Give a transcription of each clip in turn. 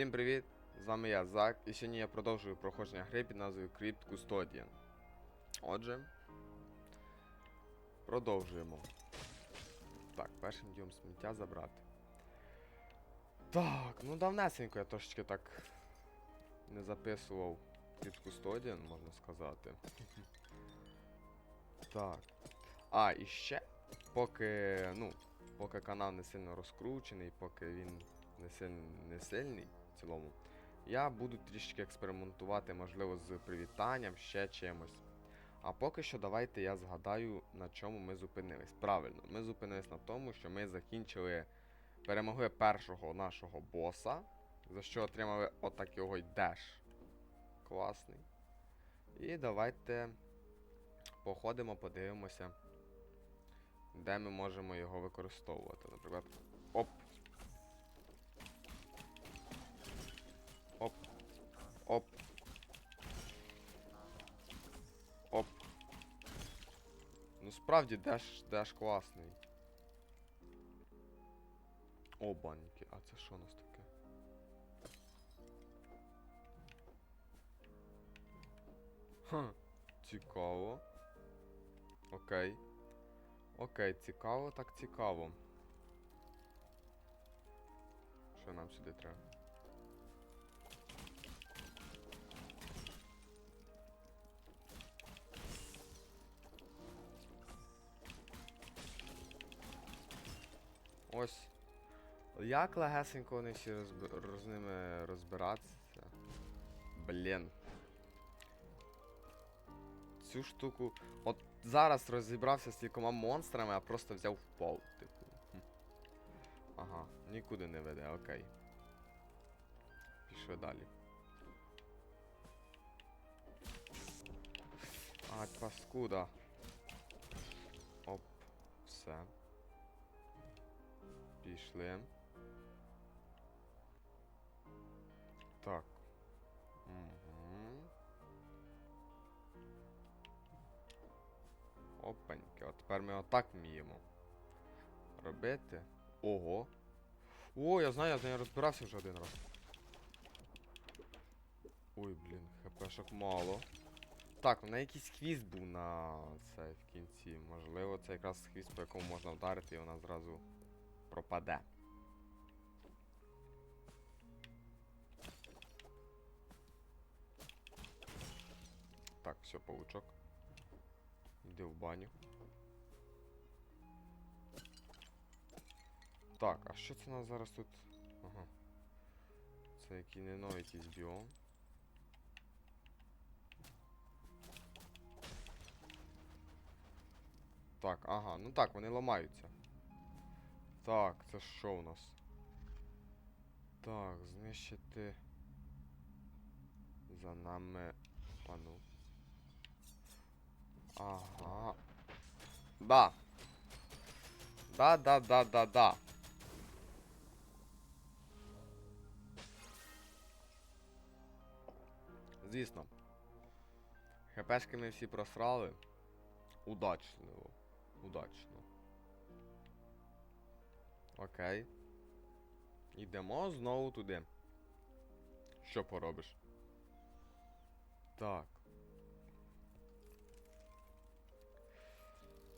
Всім привіт! З вами я, Зак, і сьогодні я продовжую проходження гри під назвою Crypt Custodian. Отже, продовжуємо. Так, першим ділом сміття забрати. Так, ну давнесенько я трошечки так не записував Crypt Custodian, можна сказати. Так. А, і ще, поки, ну, поки канал не сильно розкручений, поки він не, силь... не сильний цілому, я буду трішки експериментувати, можливо, з привітанням, ще чимось. А поки що давайте я згадаю, на чому ми зупинились. Правильно, ми зупинились на тому, що ми закінчили, перемогли першого нашого боса, за що отримали отак його й деш. Класний. І давайте походимо, подивимося, де ми можемо його використовувати. Наприклад, оп. Оп. Оп. Оп. Ну справді деш, деш класний. О, баньки, а це що у нас таке? Ха, цікаво. Окей. Окей, цікаво, так цікаво. Що нам сюди треба? Ось. Як легесенько вони всі розби... з ними розбиратися. Блін. Цю штуку. От зараз розібрався з кількома монстрами, а просто взяв впав, типу. Ага, нікуди не веде, окей. Пішли далі. А, паскуда. Оп, все. Пішли. Так. Угу. Опаньки, от тепер ми отак вміємо. Робити. Ого. О, я знаю, я з нею розбирався вже один раз. Ой, блін, хпшок мало. Так, у неї якийсь хвіст був на цей в кінці. Можливо, це якраз хвіст, по якому можна вдарити, і вона зразу пропаде. Так, все, паучок. Йди в баню. Так, а що це у нас зараз тут? Ага. Це який не новий якийсь біом. Так, ага, ну так, вони ламаються. Так, це що у нас? Так, знищити. За нами пану. Ага. Да. Да, да, да, да, да. Звісно. ХПшки ми всі просрали. Удачливо. Удачно. Окей. Йдемо знову туди. Що поробиш? Так.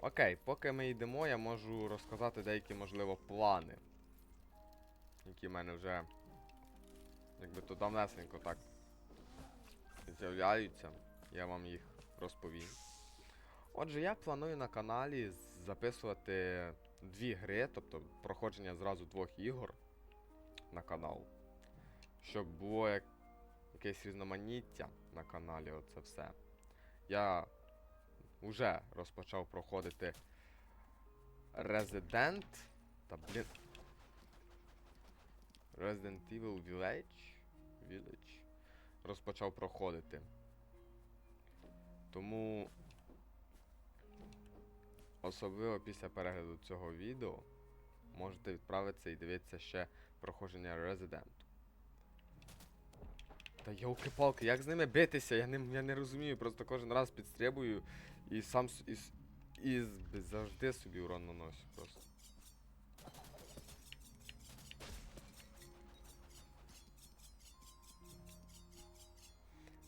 Окей, поки ми йдемо, я можу розказати деякі, можливо, плани. Які в мене вже. Якби то давнесенько так з'являються. Я вам їх розповім. Отже, я планую на каналі записувати дві гри, тобто проходження зразу двох ігор на канал. Щоб було як... якесь різноманіття на каналі, оце все. Я вже розпочав проходити Resident. Та блін. Resident Evil Village. Village. Розпочав проходити. Тому особливо після перегляду цього відео можете відправитися і дивитися ще проходження Resident. Та йолки-палки, як з ними битися? Я не, я не розумію, просто кожен раз підстрибую і сам і, і, завжди собі урон наношу просто.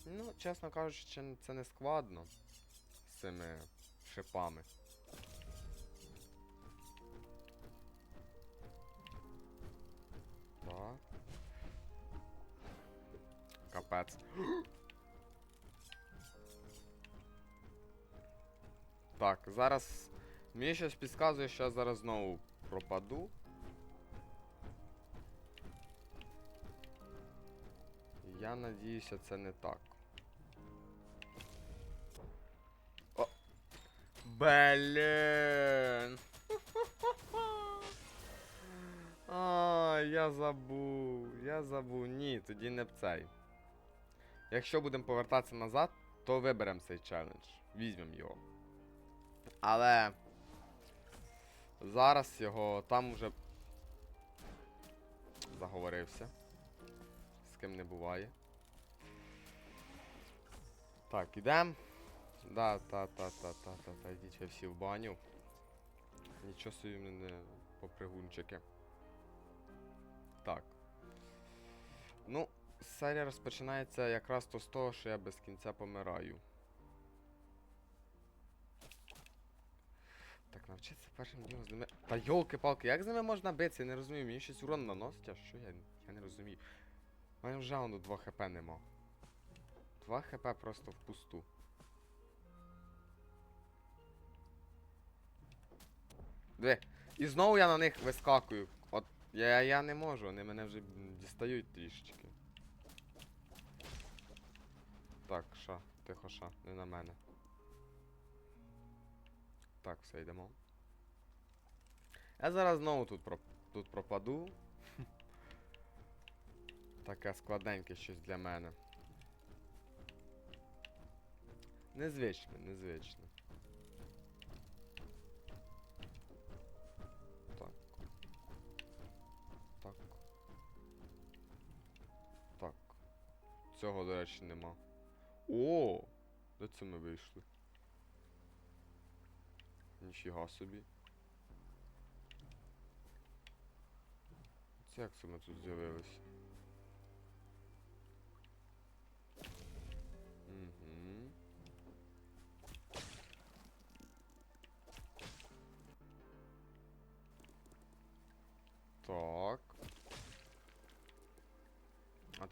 Ну, чесно кажучи, це не складно з цими шипами. Так. Капець. Так, зараз. Мені щось підказує, що я зараз знову пропаду. Я надіюся, це не так. О! Блін! А, я забув, я забув. Ні, тоді не б цей. Якщо будемо повертатися назад, то виберемо цей челендж. Візьмемо його. Але зараз його там уже заговорився. З ким не буває. Так, ідем. Да, та, та, та, та, та, та, йдіть всі в баню. Нічого собі мене попригунчики. Ну, серія розпочинається якраз то з того, що я без кінця помираю. Так, навчитися першим ділом з ними. Та йолки-палки, як з ними можна битися? Я не розумію, мені щось урон наносить, а що я, я не розумію. У мене вже воно 2 хп нема. 2 хп просто впусту. Диви. І знову я на них вискакую. Я, я не можу, вони мене вже дістають трішечки. Так, ша, тихо, ша, не на мене. Так, все, йдемо. Я зараз знову тут, проп... тут пропаду. Таке складненьке щось для мене. Незвичне, незвичне. Цього, до речі, нема. О! Де це ми вийшли? Ніфіга собі. Це як це ми тут з'явилися?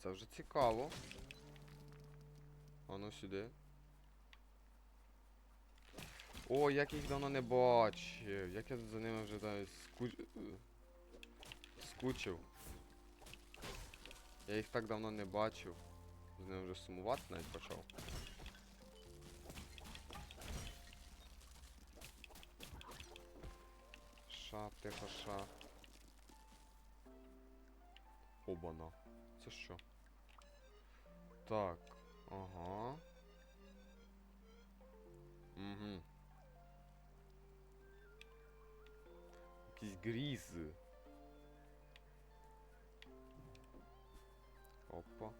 Це вже цікаво. А ну сюди. О, як їх давно не бачив. Як я за ними вже навіть скуч... скучив. Я їх так давно не бачив. З ними вже сумувати навіть почав. Ша, тихо, ша. Обана. Це що? Так. Ага. Угу. Якісь грізи. Опа.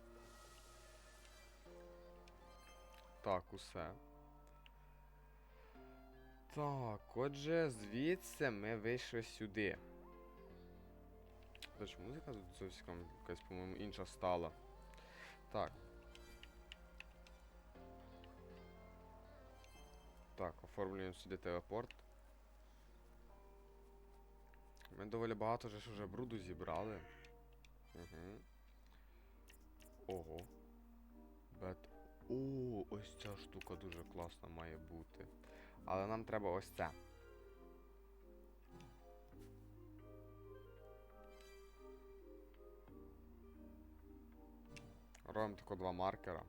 Так, усе. Так, отже, звідси ми вийшли сюди. Речі, музика тут зовсім якась, по-моєму, інша стала. Так. Оформлюємо сюди телепорт. Ми доволі багато вже ж уже бруду зібрали. Угу. Ого. Бет. О, ось ця штука дуже класна має бути. Але нам треба ось це. Робимо тако два маркера.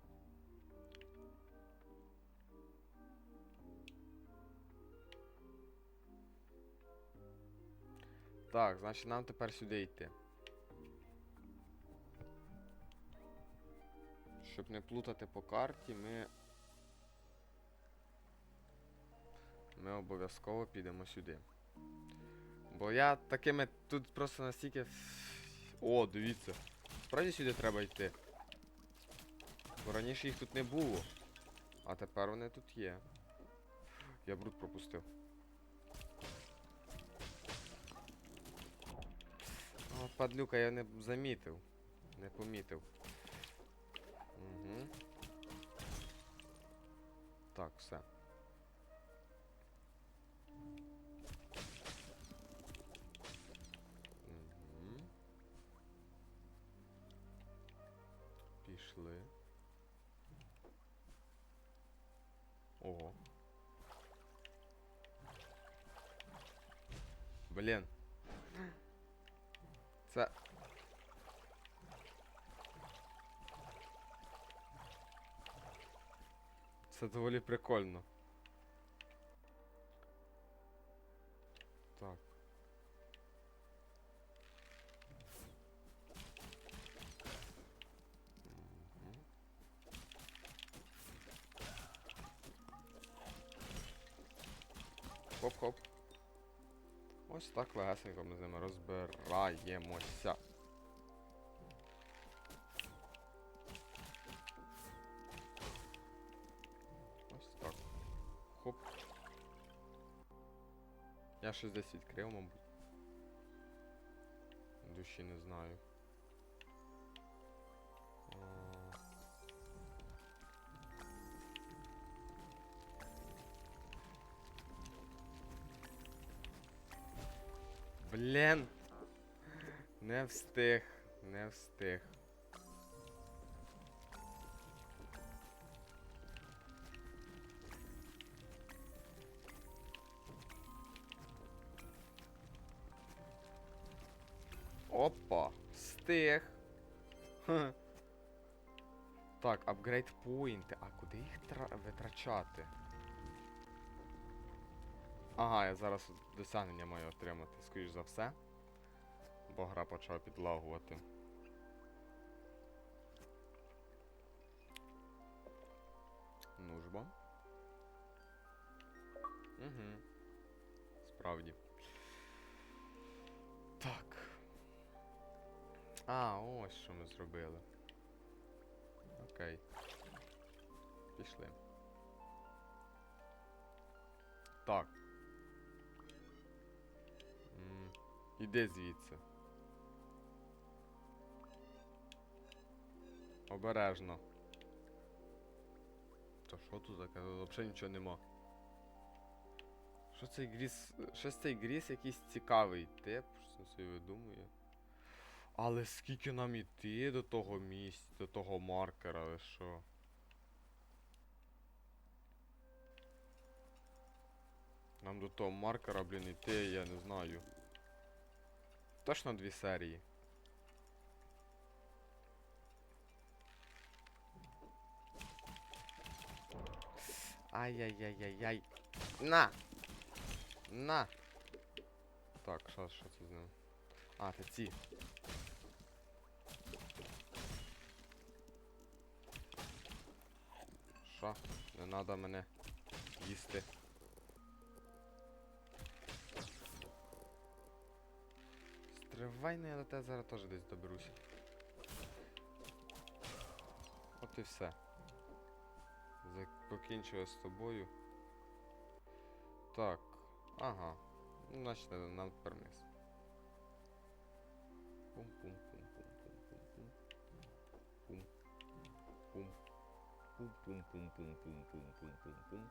Так, значить нам тепер сюди йти. Щоб не плутати по карті, ми. Ми обов'язково підемо сюди. Бо я такими тут просто настільки. О, дивіться. Справді сюди треба йти. Бо раніше їх тут не було. А тепер вони тут є. Я бруд пропустив. падлюка, я не замітив. Не помітив. Угу. Так, все. Мгм. Пішли. Ого. Блін. Це. Це доволі прикольно. Так легесенько ми з ними розбираємося. Ось так. Хоп. Я щось десь відкрив, мабуть. Душі не знаю. Блін. Не встиг, не встиг. Опа, встиг. Хе. Так, апгрейд поінти. А куди їх тра- витрачати? Ага, я зараз досягнення маю отримати, скоріш за все. Бо гра почала підлагувати. Ну ж бо. Угу. Справді. Так. А, ось що ми зробили. Окей. Пішли. Так. Іди звідси. Обережно. Та що тут таке? Взагалі нічого нема. Що цей гріс. Щось цей гріс якийсь цікавий тип, що собі видумує. Але скільки нам іти до того місця, до того маркера, ви що? Нам до того маркера, блін, іти, я не знаю. Точно дві серії. Ай-яй-яй-яй-яй. На! На! Так, що, що це з ним? А, це ці. Що? Не треба мене їсти. переживай, ну я до тебе зараз теж десь доберуся. От і все. Покінчили з тобою. Так, ага. Ну, значить нам тепер. Пум-пум-пум-пум-пум-пум-пум. Пум. Пум. Пум-пум-пум-пум-пум-пум-пум-пум.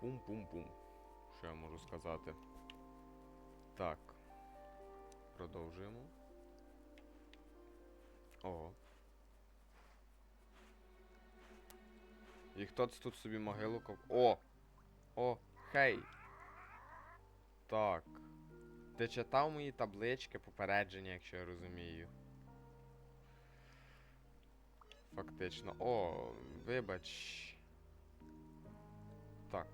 Пум-пум-пум. Що я можу сказати? Так. Продовжуємо. Ого. І хтось тут собі могилу коп... О! О, хей! Так. Ти читав мої таблички, попередження, якщо я розумію. Фактично. О, вибач. Так.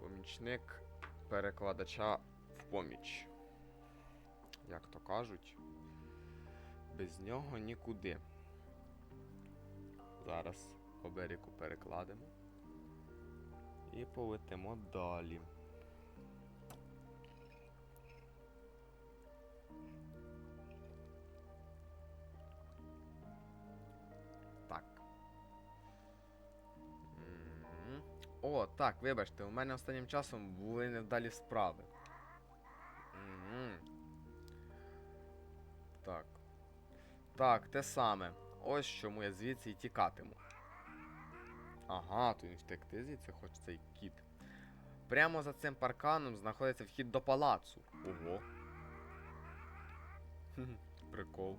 Помічник перекладача в поміч. Як то кажуть. Без нього нікуди. Зараз оберіку перекладемо. І полетимо далі. О, так, вибачте, у мене останнім часом були невдалі справи. Мгм. Так. Так, те саме. ось чому я звідси і тікатиму. Ага, то він втекти звідси хоче цей кіт. Прямо за цим парканом знаходиться вхід до палацу. Ого. Прикол.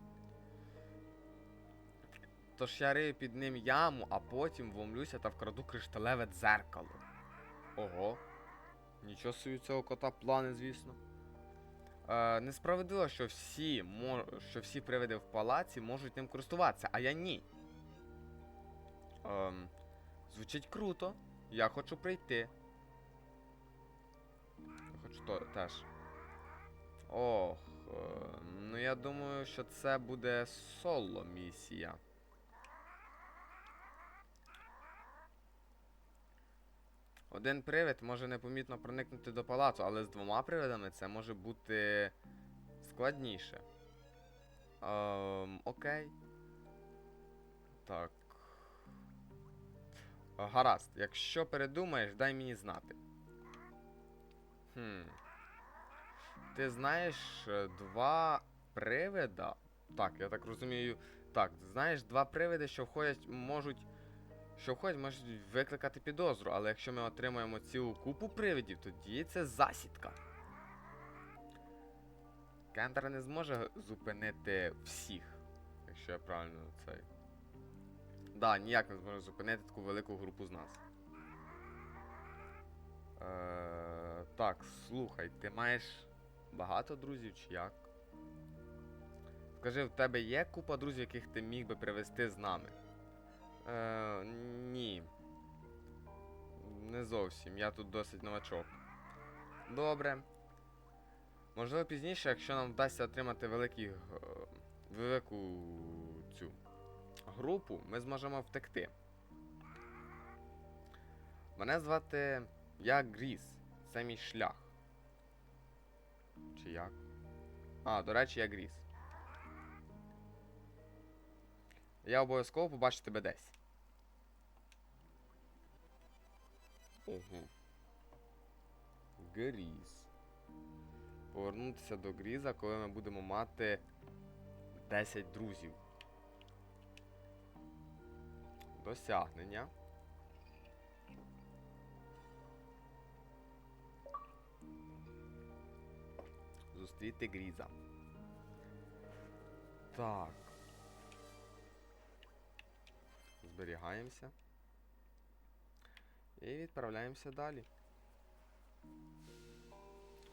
Тож я рию під ним яму, а потім вломлюся та вкраду кришталеве дзеркало. Ого. Нічого собі цього кота плани, звісно. Е, несправедливо, що всі, що всі привиди в палаці можуть ним користуватися, а я ні. Ем, звучить круто. Я хочу прийти. Хочу то теж. Ох. Е, ну я думаю, що це буде соло місія. Один привид може непомітно проникнути до палацу, але з двома привидами це може бути складніше. Ем, окей. Так. Гаразд, якщо передумаєш, дай мені знати. Хм. Ти знаєш е, два привида. Так, я так розумію. Так, знаєш, два привиди, що входять, можуть. Що входять, можуть викликати підозру, але якщо ми отримаємо цілу купу привидів, тоді це засідка. Кентер не зможе зупинити всіх, якщо я правильно цей. Да, ніяк не зможе зупинити таку велику групу з нас. Е, так, слухай, ти маєш багато друзів чи як? Скажи, в тебе є купа друзів, яких ти міг би привезти з нами? Е, ні. Не зовсім. Я тут досить новачок. Добре. Можливо, пізніше, якщо нам вдасться отримати великий, е, велику цю групу, ми зможемо втекти. Мене звати я Гріс. Це мій шлях. Чи як? А, до речі, я Гріс. Я обов'язково побачу тебе десь. Ого. Гріз. Повернутися до Гріза, коли ми будемо мати 10 друзів. Досягнення. Зустріти Гріза. Так. Зберігаємося. І відправляємося далі.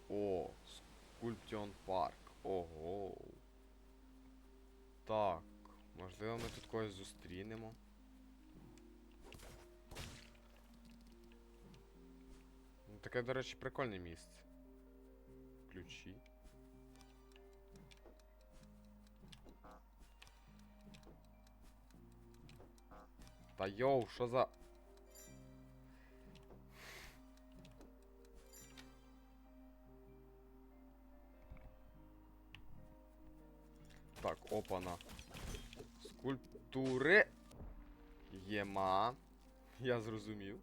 О, Скульптіон парк. Ого. Так. Можливо, ми тут когось зустрінемо. Ну, таке, до речі, прикольне місце. Ключі. Та йоу, що за. Так, опана. Скульптури. Єма. Я зрозумів.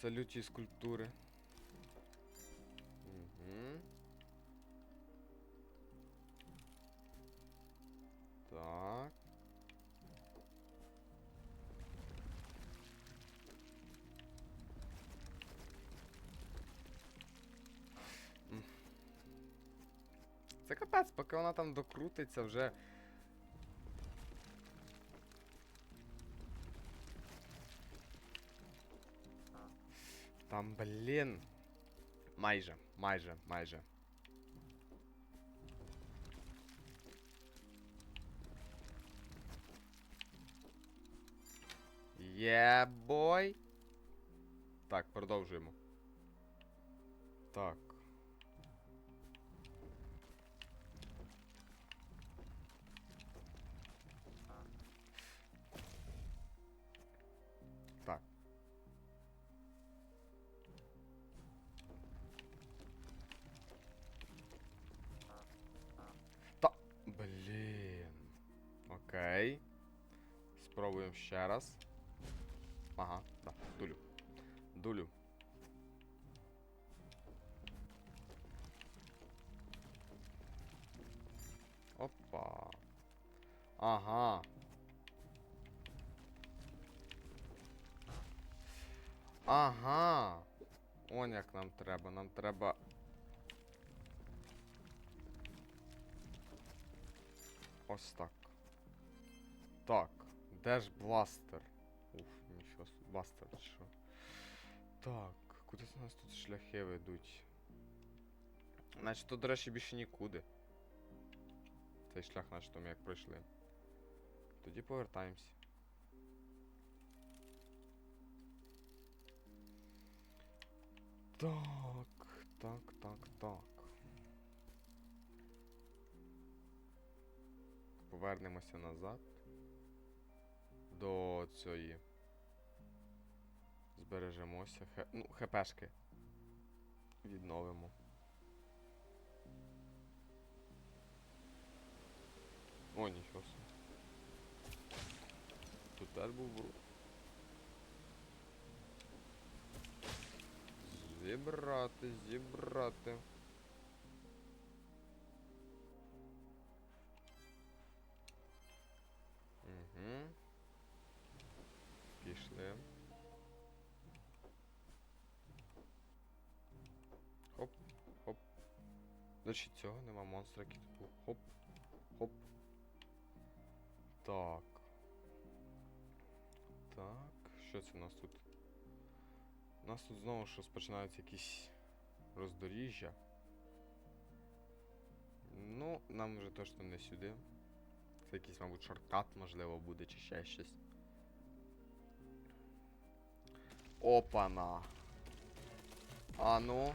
Це люті скульптури. Угу. поки вона там докрутиться вже. Там, блін. Майже, майже, майже. Є бой. Так, продовжуємо. Так. Так. ще раз. Ага, да, дулю. Дулю. Опа. Ага. Ага. Он як нам треба. Нам треба. Ось так. Так. Теж бластер. Уф, нічого, бластер що. Так, куди у нас тут шляхи ведуть. Значить, тут, до речі, більше нікуди. Цей шлях, значить, ми як пройшли. Тоді повертаємось. Так, так, так, так. Повернемося назад до цієї. Збережемося. Хе... Ну, ХПшки. Відновимо. О, нічого. Тут теж був бруд. Зібрати, зібрати. цього нема монстра, який тут був. Хоп. Хоп. Так. Так. Що це у нас тут? У нас тут знову ж розпочинаються якісь роздоріжжя. Ну, нам вже точно не сюди. Це якийсь, мабуть, шорткат, можливо, буде, чи ще щось. Опана! А ну.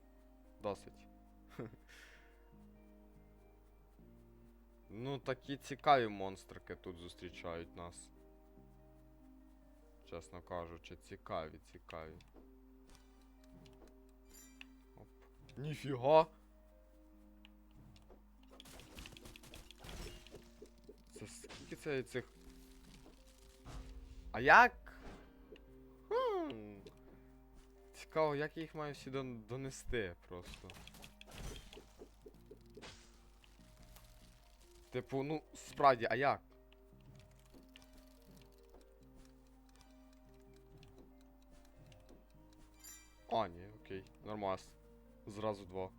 такі цікаві монстрики тут зустрічають нас. Чесно кажучи, цікаві, цікаві. Оп. Ніфіга! Це скільки це цих. А як? Хм. Цікаво, як я їх маю всі донести просто. Типу, ну, справді, а як? А, ні, окей, нормас. Зразу два.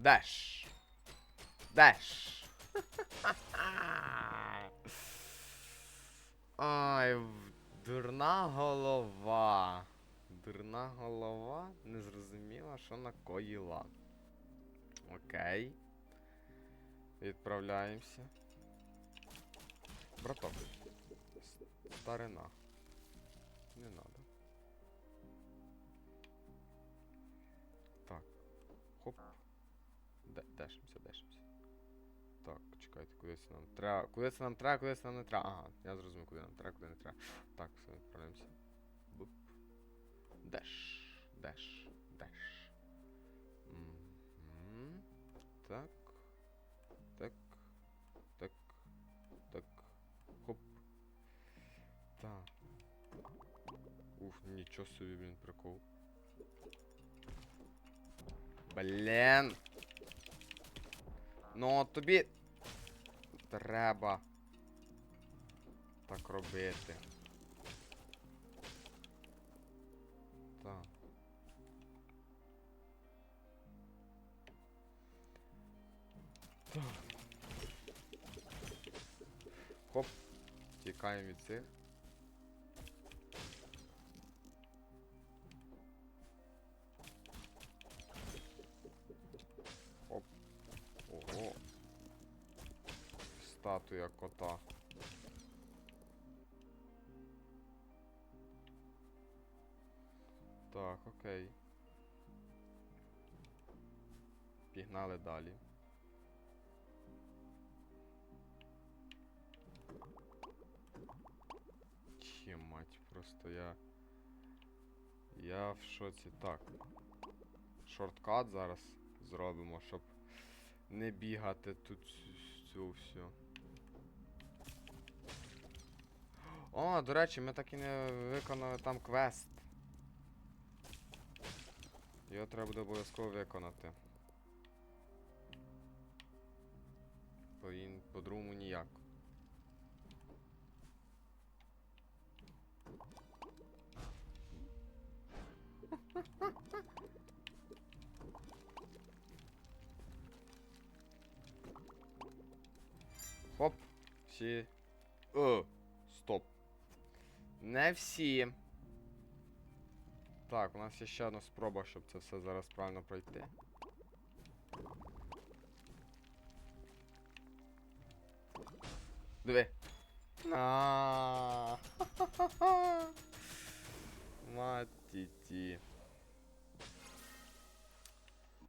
Деш. Деш. Ай, дурна голова. Дурна голова не зрозуміла, що накоїла. Окей. Відправляємося. Браток. Старина. Не надо. Дешимося, дешимося. Так, чекайте, куди це нам треба. Куди це нам треба, куди це нам не треба. Ага, я зрозумів, куди нам треба, куди не треба. Так, все, відправляємося. Буп. Деш. Деш. Деш. Мгм. Так. Так. Так. Так. Хоп. Так. Ух, нічого собі, блін, прикол. Блін. Ну тобі треба так робити. Так. Так. Хоп, тікаємо від цих. Пігнали далі. Чи мать, просто я. Я в шоці. Так. Шорткат зараз зробимо, щоб не бігати тут цю всю. О, до речі, ми так і не виконали там квест. Його треба буде обов'язково виконати. По-другому ніяк. Хоп. Всі. О, стоп. Не всі. Так, у нас є ще одна спроба, щоб це все зараз правильно пройти. Диви. Матіті.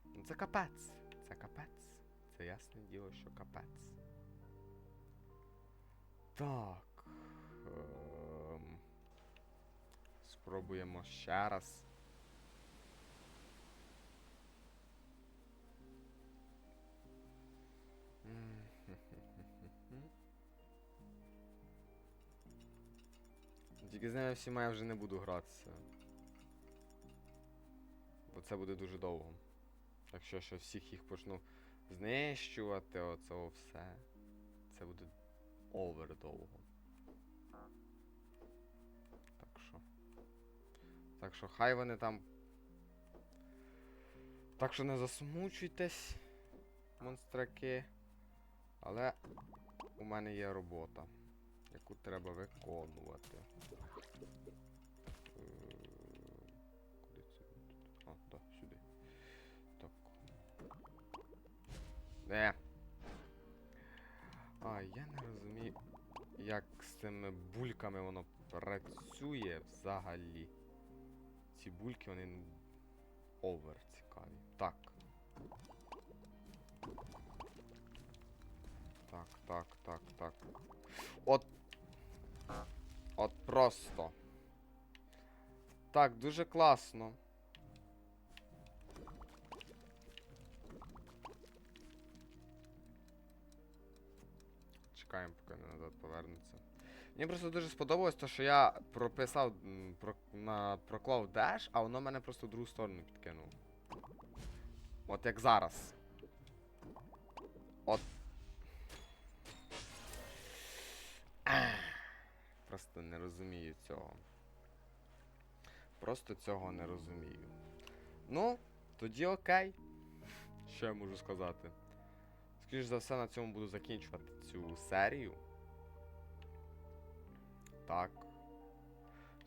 Ну це капець. Це капець. Це ясне діло, що капець. Так. Ем... Спробуємо ще раз. Тільки з ними всіма я вже не буду гратися. Бо це буде дуже довго. Якщо що всіх їх почну знищувати, оце все. Це буде овер довго. Так що. Так що хай вони там. Так що не засмучуйтесь, монстраки. Але у мене є робота, яку треба виконувати. Е, Куди це? тут? А, так, сюди. Так. Не. А, я не розумію, як з цими бульками воно працює взагалі. Ці бульки, вони овер цікаві. Так. Так, так, так, так. От. От просто. Так, дуже класно. Чекаємо, поки не назад повернеться. Мені просто дуже сподобалось, то, що я прописав про, на проклав Dash, а воно мене просто в другу сторону підкинуло. От як зараз. От. Розумію цього. Просто цього не розумію. Ну, тоді окей. Що я можу сказати? Скоріш за все, на цьому буду закінчувати цю серію. Так.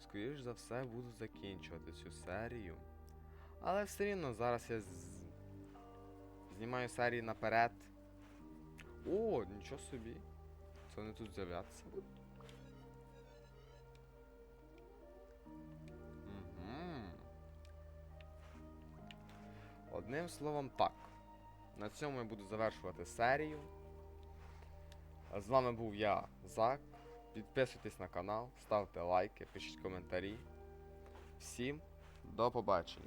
Скоріш за все, буду закінчувати цю серію. Але все рівно зараз я з... знімаю серії наперед. О, нічого собі. Це вони тут з'являться. Мгм. Одним словом, так. На цьому я буду завершувати серію. З вами був я, Зак. Підписуйтесь на канал, ставте лайки, пишіть коментарі. Всім до побачення.